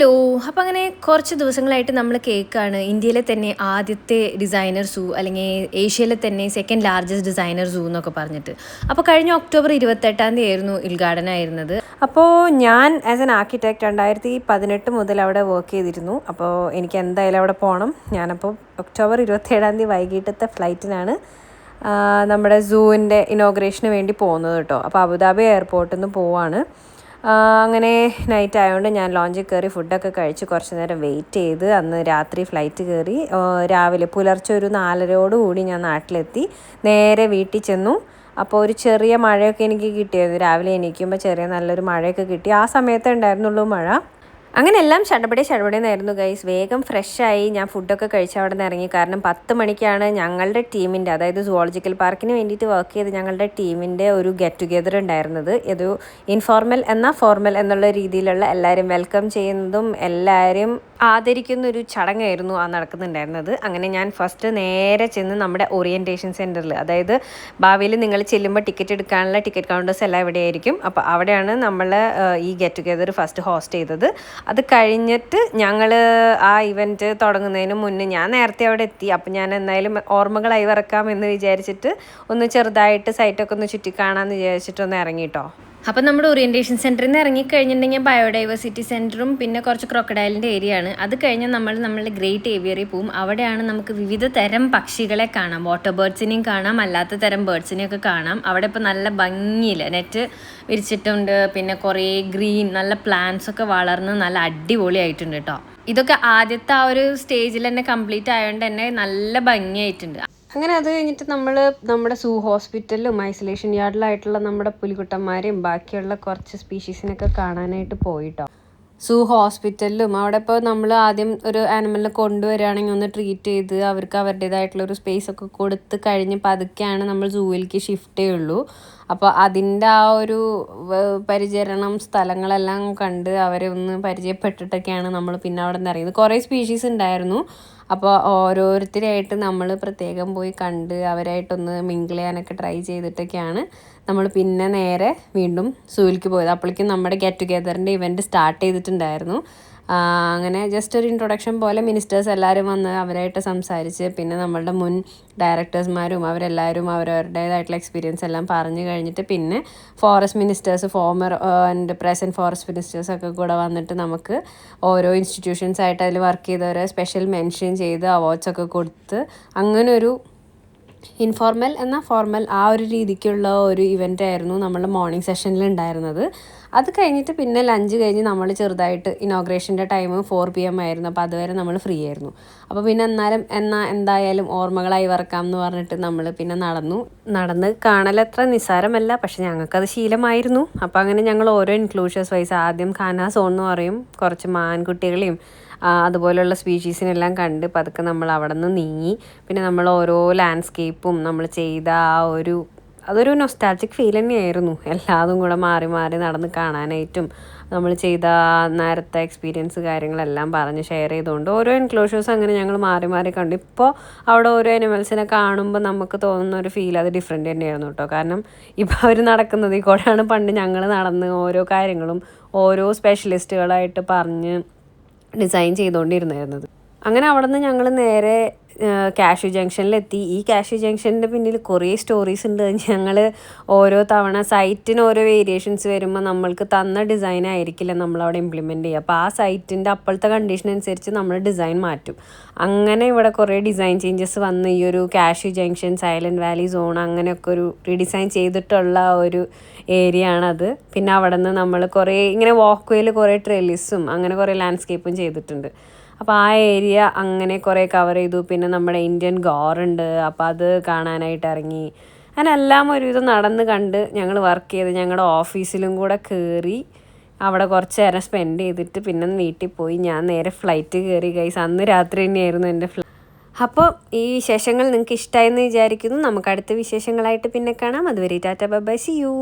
Hello അപ്പോൾ അങ്ങനെ കുറച്ച് ദിവസങ്ങളായിട്ട് നമ്മൾ കേൾക്കുകയാണ് ഇന്ത്യയിലെ തന്നെ ആദ്യത്തെ ഡിസൈനർ സൂ അല്ലെങ്കിൽ ഏഷ്യയിലെ തന്നെ സെക്കൻഡ് ലാർജസ്റ്റ് ഡിസൈനർ സൂ എന്നൊക്കെ പറഞ്ഞിട്ട്. അപ്പോൾ കഴിഞ്ഞ ഒക്ടോബർ ഇരുപത്തെട്ടാം തീയതി ആയിരുന്നു ഉദ്ഘാടനം ആയിരുന്നത്. അപ്പോൾ ഞാൻ ആസ് എൻ ആർക്കിടെക്ട് രണ്ടായിരത്തി പതിനെട്ട് മുതൽ അവിടെ വർക്ക് ചെയ്തിരുന്നു. അപ്പോൾ എനിക്ക് എന്തായാലും അവിടെ പോകണം ഞാനപ്പോൾ ഒക്ടോബർ ഇരുപത്തേഴാം തീയതി വൈകിട്ടത്തെ ഫ്ലൈറ്റിനാണ് നമ്മുടെ സൂവിന്റെ ഇനോഗ്രേഷന് വേണ്ടി പോകുന്നത് കേട്ടോ അപ്പോൾ അബുദാബി എയർപോർട്ടിൽ നിന്ന് പോവാണ്. അങ്ങനെ നൈറ്റ് ആയതുകൊണ്ട് ഞാൻ ലോഞ്ചിൽ കയറി ഫുഡൊക്കെ കഴിച്ച് കുറച്ച് നേരം വെയിറ്റ് ചെയ്ത് അന്ന് രാത്രി ഫ്ലൈറ്റ് കയറി രാവിലെ പുലർച്ചെ ഒരു നാലരയോട് കൂടി ഞാൻ നാട്ടിലെത്തി. നേരെ വീട്ടിൽ ചെന്നു. അപ്പോൾ ഒരു ചെറിയ മഴയൊക്കെ എനിക്ക് കിട്ടിയായിരുന്നു. രാവിലെ എണീക്കുമ്പോൾ ചെറിയ നല്ലൊരു മഴയൊക്കെ കിട്ടി. ആ സമയത്തേ ഉണ്ടായിരുന്നുള്ളൂ മഴ. അങ്ങനെ എല്ലാം ഷടപടി ഷടപടിയെന്നായിരുന്നു ഗൈസ് വേഗം ഫ്രഷായി ഞാൻ ഫുഡൊക്കെ കഴിച്ച് അവിടെ നിന്ന് ഇറങ്ങി. കാരണം പത്ത് മണിക്കാണ് ഞങ്ങളുടെ ടീമിന്റെ അതായത് സുവോളജിക്കൽ പാർക്കിന് വേണ്ടിയിട്ട് വർക്ക് ചെയ്ത് ഞങ്ങളുടെ ടീമിന്റെ ഒരു ഗെറ്റ് ടുഗെദർ ഉണ്ടായിരുന്നത്. ഇത് ഇൻഫോർമൽ എന്നാൽ ഫോർമൽ എന്നുള്ള രീതിയിലുള്ള എല്ലാവരും വെൽക്കം ചെയ്യുന്നതും എല്ലാവരും ആദരിക്കുന്ന ഒരു ചടങ്ങായിരുന്നു ആ നടക്കുന്നുണ്ടായിരുന്നത്. അങ്ങനെ ഞാൻ ഫസ്റ്റ് നേരെ ചെന്ന് നമ്മുടെ ഓറിയന്റേഷൻ സെന്ററിൽ അതായത് ഭാവിയിൽ നിങ്ങൾ ചെല്ലുമ്പോൾ ടിക്കറ്റ് എടുക്കാനുള്ള ടിക്കറ്റ് കൗണ്ടേഴ്സ് എല്ലാം എവിടെയായിരിക്കും അപ്പോൾ അവിടെയാണ് നമ്മൾ ഈ ഗെറ്റ് ടുഗെദർ ഫസ്റ്റ് ഹോസ്റ്റ് ചെയ്തത്. അത് കഴിഞ്ഞിട്ട് ഞങ്ങൾ ആ ഇവന്റ് തുടങ്ങുന്നതിന് മുന്നേ ഞാൻ നേരത്തെ അവിടെ എത്തി. അപ്പം ഞാൻ എന്തായാലും ഓർമ്മകളായി വറക്കാം എന്ന് വിചാരിച്ചിട്ട് ഒന്ന് ചെറുതായിട്ട് സൈറ്റൊക്കെ ഒന്ന് ചുറ്റിക്കാണാമെന്ന് വിചാരിച്ചിട്ടൊന്ന് ഇറങ്ങിയിട്ടോ അപ്പം നമ്മുടെ ഓറിയന്റേഷൻ സെന്ററിൽ നിന്ന് ഇറങ്ങിക്കഴിഞ്ഞിട്ടുണ്ടെങ്കിൽ ബയോഡൈവേഴ്സിറ്റി സെന്ററും പിന്നെ കുറച്ച് ക്രൊക്കഡൈലിന്റെ ഏരിയ ആണ്. അത് കഴിഞ്ഞ് നമ്മൾ നമ്മളുടെ ഗ്രേറ്റ് ഏവിയറിൽ പോവും. അവിടെയാണ് നമുക്ക് വിവിധ തരം പക്ഷികളെ കാണാം. വാട്ടർ ബേർഡ്സിനെയും കാണാം. അല്ലാത്ത തരം ബേർഡ്സിനെയൊക്കെ കാണാം. അവിടെ ഇപ്പോൾ നല്ല ഭംഗിയിൽ നെറ്റ് വിരിച്ചിട്ടുണ്ട്. പിന്നെ കുറേ ഗ്രീൻ നല്ല പ്ലാന്റ്സ് ഒക്കെ വളർന്ന് നല്ല അടിപൊളിയായിട്ടുണ്ട് കേട്ടോ ഇതൊക്കെ ആദ്യത്തെ ആ ഒരു സ്റ്റേജിൽ തന്നെ കംപ്ലീറ്റ് ആയതുകൊണ്ട് തന്നെ നല്ല ഭംഗിയായിട്ടുണ്ട്. അങ്ങനെ അത് കഴിഞ്ഞിട്ട് നമ്മൾ നമ്മുടെ സൂ ഹോസ്പിറ്റലിലും ഐസൊലേഷൻ യാർഡിലായിട്ടുള്ള നമ്മുടെ പുലിക്കുട്ടന്മാരെയും ബാക്കിയുള്ള കുറച്ച് സ്പീഷീസിനൊക്കെ കാണാനായിട്ട് പോയിട്ടോ. സൂ ഹോസ്പിറ്റലിലും അവിടെ ഇപ്പോൾ നമ്മൾ ആദ്യം ഒരു ആനിമലിനെ കൊണ്ടുവരികയാണെങ്കിൽ ഒന്ന് ട്രീറ്റ് ചെയ്ത് അവർക്ക് അവരുടേതായിട്ടുള്ള ഒരു സ്പേസ് ഒക്കെ കൊടുത്ത് കഴിഞ്ഞ് പതുക്കെയാണ് നമ്മൾ സൂവിലേക്ക് ഷിഫ്റ്റ് ചെയ്യുള്ളൂ. അപ്പോൾ അതിന്റെ ആ ഒരു പരിചരണം സ്ഥലങ്ങളെല്ലാം കണ്ട് അവരെ ഒന്ന് പരിചയപ്പെട്ടിട്ടൊക്കെയാണ് നമ്മൾ പിന്നെ അവിടെ നിന്ന് ഇറങ്ങിയത്. കുറേ സ്പീഷീസ് ഉണ്ടായിരുന്നു. അപ്പോൾ ഓരോരുത്തരായിട്ട് നമ്മൾ പ്രത്യേകം പോയി കണ്ട് അവരായിട്ടൊന്ന് മിങ്കിൾ ചെയ്യാനൊക്കെ ട്രൈ ചെയ്തിട്ടൊക്കെയാണ് നമ്മൾ പിന്നെ നേരെ വീണ്ടും സൂയിലേക്ക് പോയത്. അപ്പോഴേക്കും നമ്മുടെ ഗെറ്റ് ടുഗെദറിന്റെ ഇവന്റ് സ്റ്റാർട്ട് ചെയ്തിട്ടുണ്ടായിരുന്നു. അങ്ങനെ ജസ്റ്റ് ഒരു ഇൻട്രൊഡക്ഷൻ പോലെ മിനിസ്റ്റേഴ്സ് എല്ലാവരും വന്ന് അവരായിട്ട് സംസാരിച്ച് പിന്നെ നമ്മളുടെ മുൻ ഡയറക്ടേഴ്സ്മാരും അവരെല്ലാവരും അവരവരുടേതായിട്ടുള്ള എക്സ്പീരിയൻസ് എല്ലാം പറഞ്ഞു കഴിഞ്ഞിട്ട് പിന്നെ forest ministers former and present forest ministers ഒക്കെ കൂടെ വന്നിട്ട് നമുക്ക് ഓരോ ഇൻസ്റ്റിറ്റ്യൂഷൻസ് ആയിട്ട് അതിൽ വർക്ക് ചെയ്തവരെ സ്പെഷ്യൽ മെൻഷൻ ചെയ്ത് അവാർഡ്സ് ഒക്കെ കൊടുത്ത് അങ്ങനൊരു ഇൻഫോർമൽ എന്നാൽ ഫോർമൽ ആ ഒരു രീതിക്കുള്ള ഒരു ഇവന്റ് ആയിരുന്നു നമ്മൾ മോർണിംഗ് സെഷനിൽ ഉണ്ടായിരുന്നത്. അത് കഴിഞ്ഞിട്ട് പിന്നെ ലഞ്ച് കഴിഞ്ഞ് നമ്മൾ ചെറുതായിട്ട് ഇനോഗ്രേഷന്റെ ടൈം ഫോർ പി എം ആയിരുന്നു. അപ്പോൾ അതുവരെ നമ്മൾ ഫ്രീ ആയിരുന്നു. അപ്പോൾ പിന്നെ എന്നാലും എന്നാൽ എന്തായാലും ഓർമ്മകളായി വറക്കാം എന്ന് പറഞ്ഞിട്ട് നമ്മൾ പിന്നെ നടന്നു. നടന്ന് കാണലത്ര നിസ്സാരമല്ല. പക്ഷെ ഞങ്ങൾക്കത് ശീലമായിരുന്നു. അപ്പോൾ അങ്ങനെ ഞങ്ങൾ ഓരോ ഇൻക്ലൂഷേഴ്സ് വൈസ് ആദ്യം ഖാനാ സോൺ എന്ന് പറയും. കുറച്ച് മാൻകുട്ടികളെയും അതുപോലെയുള്ള സ്പീഷീസിനെല്ലാം കണ്ട് പതുക്കെ നമ്മൾ അവിടെ നിന്ന് നീങ്ങി. പിന്നെ നമ്മൾ ഓരോ ലാൻഡ്സ്കേപ്പും നമ്മൾ ചെയ്ത ആ ഒരു അതൊരു നൊസ്റ്റാൾജിക് ഫീൽ തന്നെയായിരുന്നു. എല്ലാതും കൂടെ മാറി മാറി നടന്ന് കാണാനായിട്ടും നമ്മൾ ചെയ്ത നേരത്തെ എക്സ്പീരിയൻസ് കാര്യങ്ങളെല്ലാം പറഞ്ഞ് ഷെയർ ചെയ്തുകൊണ്ട് ഓരോ എൻക്ലോഷേഴ്സ് അങ്ങനെ ഞങ്ങൾ മാറി മാറി കണ്ടു. ഇപ്പോൾ അവിടെ ഓരോ അനിമൽസിനെ കാണുമ്പോൾ നമുക്ക് തോന്നുന്ന ഒരു ഫീൽ അത് ഡിഫറെന്റ് തന്നെയായിരുന്നു കേട്ടോ. കാരണം ഇപ്പോൾ അവർ നടക്കുന്നത് ഈ കൂടെയാണ് പണ്ട് ഞങ്ങൾ നടന്ന് ഓരോ കാര്യങ്ങളും ഓരോ സ്പെഷ്യലിസ്റ്റുകളായിട്ട് പറഞ്ഞ് ഡിസൈൻ ചെയ്തുകൊണ്ടിരുന്നായിരുന്നത്. അങ്ങനെ അവിടെ നിന്ന് ഞങ്ങൾ നേരെ കാഷ്യൂ ജംഗ്ഷനിലെത്തി. ഈ കാഷ്യൂ ജംഗ്ഷന്റെ പിന്നിൽ കുറേ സ്റ്റോറീസ് ഉണ്ട്. ഞങ്ങൾ ഓരോ തവണ സൈറ്റിന് ഓരോ വേരിയേഷൻസ് വരുമ്പോൾ നമ്മൾക്ക് തന്ന ഡിസൈൻ ആയിരിക്കില്ല നമ്മളവിടെ ഇംപ്ലിമെന്റ് ചെയ്യുക. അപ്പോൾ ആ സൈറ്റിന്റെ അപ്പോഴത്തെ കണ്ടീഷൻ അനുസരിച്ച് നമ്മൾ ഡിസൈൻ മാറ്റും. അങ്ങനെ ഇവിടെ കുറേ ഡിസൈൻ ചേഞ്ചസ് വന്ന് ഈ ഒരു cashew junction silent valley zone അങ്ങനെയൊക്കെ ഒരു റീഡിസൈൻ ചെയ്തിട്ടുള്ള ഒരു ഏരിയ ആണത്. പിന്നെ അവിടെ നിന്ന് നമ്മൾ കുറേ ഇങ്ങനെ വാക്ക് വേയിൽ കുറേ ട്രെലിസും അങ്ങനെ കുറേ ലാൻഡ്സ്കേപ്പും ചെയ്തിട്ടുണ്ട്. അപ്പോൾ ആ ഏരിയ അങ്ങനെ കുറേ കവർ ചെയ്തു. പിന്നെ നമ്മുടെ ഇന്ത്യൻ ഗോറുണ്ട് അപ്പോൾ അത് കാണാനായിട്ട് ഇറങ്ങി. അങ്ങനെ എല്ലാം ഒരുവിധം നടന്ന് കണ്ട് ഞങ്ങൾ വർക്ക് ചെയ്ത് ഞങ്ങളുടെ ഓഫീസിലും കൂടെ കയറി അവിടെ കുറച്ച് നേരം സ്പെൻഡ് ചെയ്തിട്ട് പിന്നെ വീട്ടിൽ പോയി. ഞാൻ നേരെ ഫ്ലൈറ്റ് കയറി ഗൈസ് അന്ന് രാത്രി തന്നെയായിരുന്നു എന്റെ ഫ്ലൈ അപ്പോൾ ഈ വിശേഷങ്ങൾ നിങ്ങൾക്ക് ഇഷ്ടമായെന്ന് വിചാരിക്കുന്നു. നമുക്ക് അടുത്ത വിശേഷങ്ങളായിട്ട് പിന്നെ കാണാം. അതുവരെ ടാറ്റ ബൈ സി യു.